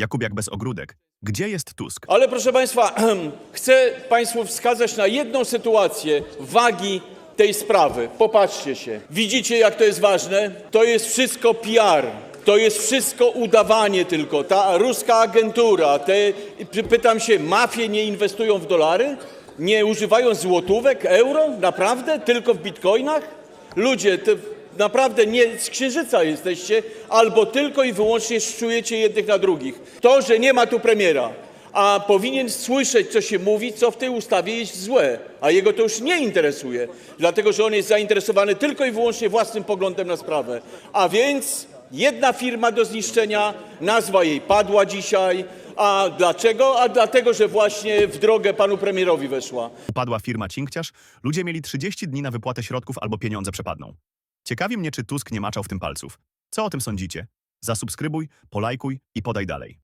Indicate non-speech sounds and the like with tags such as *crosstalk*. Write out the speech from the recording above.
Jakubiak bez ogródek. Gdzie jest Tusk? Ale proszę Państwa, *clears throat* chcę Państwu wskazać na jedną sytuację wagi tej sprawy. Popatrzcie się. Widzicie, jak to jest ważne? To jest wszystko PR. To jest wszystko udawanie tylko. Ta ruska agentura, te, py- pytam się, mafie nie inwestują w dolary? Nie używają złotówek, euro? Naprawdę? Tylko w bitcoinach? Ludzie, to naprawdę nie z księżyca jesteście, albo tylko i wyłącznie szczujecie jednych na drugich. To, że nie ma tu premiera, a powinien słyszeć, co się mówi, co w tej ustawie jest złe, a jego to już nie interesuje, dlatego że on jest zainteresowany tylko i wyłącznie własnym poglądem na sprawę. A więc jedna firma do zniszczenia, nazwa jej padła dzisiaj. A dlaczego? A dlatego, że właśnie w drogę panu premierowi weszła. Upadła firma Cinkciarz, ludzie mieli 30 dni na wypłatę środków albo pieniądze przepadną. Ciekawi mnie, czy Tusk nie maczał w tym palców. Co o tym sądzicie? Zasubskrybuj, polajkuj i podaj dalej.